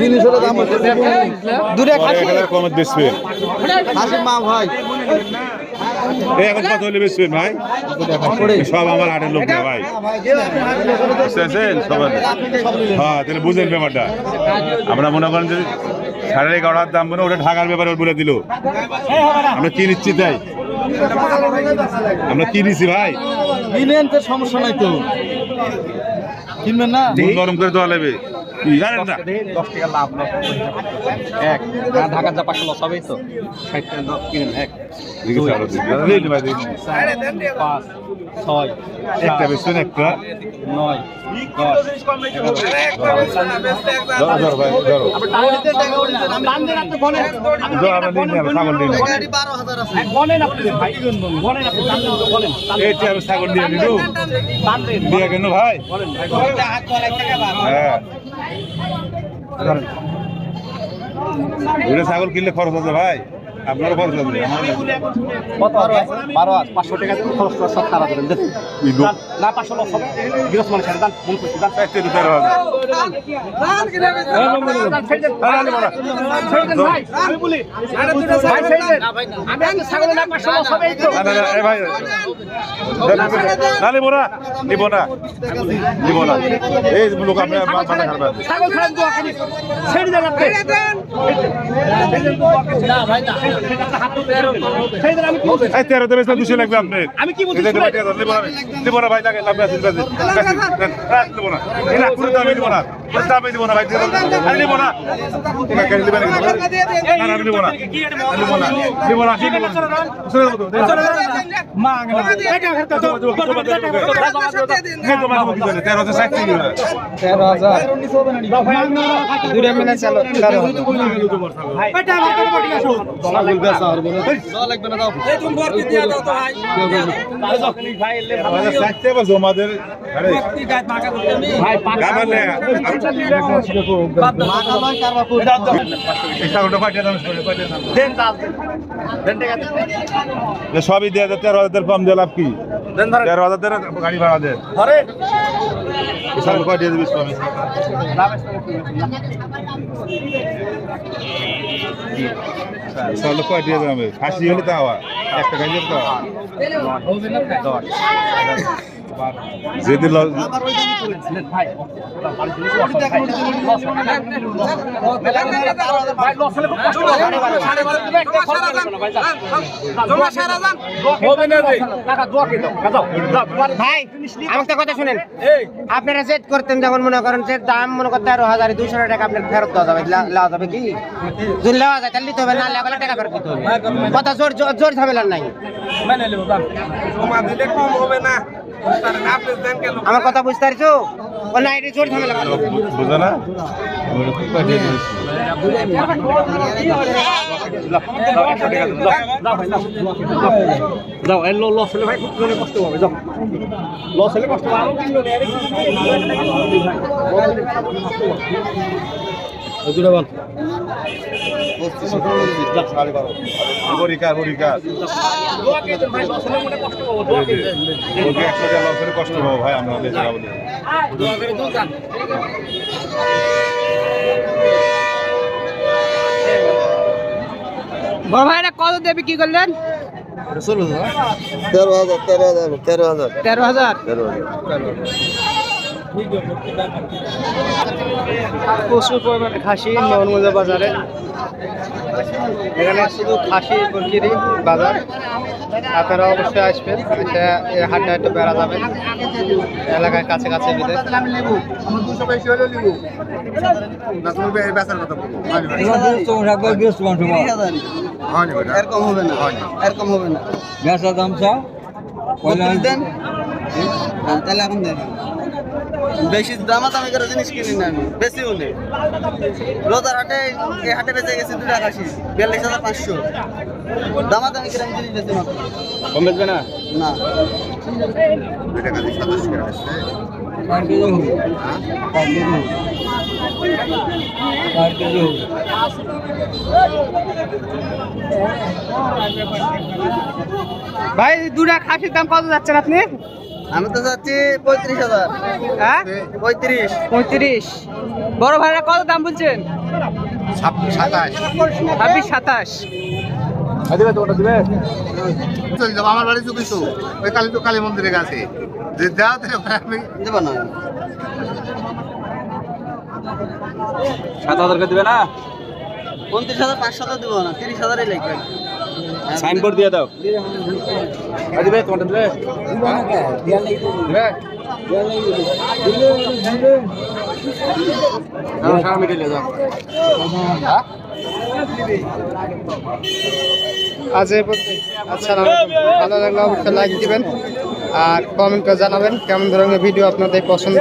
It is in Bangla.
জিনিসের দাম দূরে খাসি। কমত বেচবেন খাসির মা ভাই। এখন কত হলে বেচবেন ভাই? সব আমার হাটের লোক না ভাই। বুঝতেছেন সবাই হ্যাঁ তাহলে বুঝেন ব্যাপারটা। আমরা মনে করেন যে সাড়ে এগারোটার দাম বলে ওটা ঢাকার ব্যাপারে বলে দিল। আমরা কি নিচ্ছি তাই? আমরা কি নিচ্ছি ভাই? কিনেন তো সমস্যা নাই তো। কিনবেন না? গরম করে দেওয়া লাগবে। জানেন না দশ টাকা লাভ লস এক ঢাকার যা পাঁচশো লস হবেই তো। ষাট টাকা দশ কিনেন এক। ছয় একটা বেচবেন একটা নয় ছাগল দিয়ে দিল দিয়ে কেন ভাই হ্যাঁ ছাগল কিনলে খরচ আছে ভাই আপনারও খরচ আছে কত? বারো আট পাঁচশো টাকা খরচ করে সব না পাঁচশো হবে। গৃহস্থ দান মন করছি দান। তেরো হাজার। নিবো না। নিবো না। এই লোক আপনি খারাপ ছাগল দেন না ভাই না। তেরো দেবে দুশো লাগবে আপনি আমি কি বলছি না ভাই লাগে না এই দামে না দামে না ভাই না না না না তেরো হাজার ষাট তেরো হাজার দুটা মিলে চলো জমাদের সবই দেওয়া দেয় তেরো হাজার কম দিয়ে লাভ কি? তেরো হাজার দেন গাড়ি ভাড়া দেয় ছাগল দিয়ে দিবি আমি কয় দিয়ে দেবে খাসি হলে তা হওয়া একটা গাড়ি তো যেদিন হবে না হবে না আপনারা জেদ করতেন যখন মনে করেন যে দাম মনে করেন তেরো হাজার দুশো টাকা আপনার ফেরত দেওয়া যাবে। লা- দেওয়া যাবে কি? যদি দেওয়া যায় তাহলে নিতে হবে না লেগে টাকা ফেরত দিতে হবে। কথা জোর জোর জোর ঝামেলার নাই। আমার কথা বুঝতে পারছ ও না এটা জোর ঝামেলা। বুঝো না যাও এই লস হলে ভাই খুব কষ্ট হবে যাও লস হলে কষ্ট হবে আরও কিনলো না আরে দুটো বল। পরীক্ষা পরীক্ষা দোয়া কে দেন ভাই লস হলে মনে কষ্ট পাবো ভাই আমরা বড় ভাই কত দেবে কি করলেন? তেরো হাজার তেরো হাজার তেরো হাজার। তেরো হাজার। তেরো হাজার। প্রচুর পরিমাণে খাসি মোহনগঞ্জ বাজারে। এখানে শুধু খাসি মুরগিরই বাজার। আপনারা অবশ্যই আসবেন এসে হাটে হাটে বেড়া যাবেন। এলাকার কাছে কাছে বিদেশ এরকম হবে না। এরকম হবে না। তাহলে এখন বেশি দামা দামি করে জিনিস কিনি না আমি বেশি হলে রোজার হাটে এই হাটে বেঁচে গেছি দু টাকা আশি বিয়াল্লিশ হাজার পাঁচশো। দামা দামি করে আমি জিনিস বেশি মাত্র। কম বেচবে না? না। ভাই দুটা খাসির দাম কত যাচ্ছেন আপনি? আমি তো চাচ্ছি পঁয়ত্রিশ হাজার। হ্যাঁ? পঁয়ত্রিশ। পঁয়ত্রিশ। বড় ভাইরা কত দাম বলছেন? সাতাশ। ছাব্বিশ সাতাশ। দিবে তো দিবে? চলে যাব আমার বাড়ি চুকিছু ওই কালী তো কালী মন্দিরের কাছে যে দেওয়া আমি দেবো না। সাত হাজার করে দিবে না? উনত্রিশ হাজার পাঁচশো দেবো না তিরিশ হাজারই লাগবে। সাইনবোর্ড দিয়ে দাও। দিবে তোমারটা দিবে দিবে আজ এই পর্যন্ত। আসসালামু ভালো লাগলে অবশ্যই লাইক দিবেন আর কমেন্ট করে জানাবেন। কেমন ধরনের ভিডিও আপনাদের পছন্দ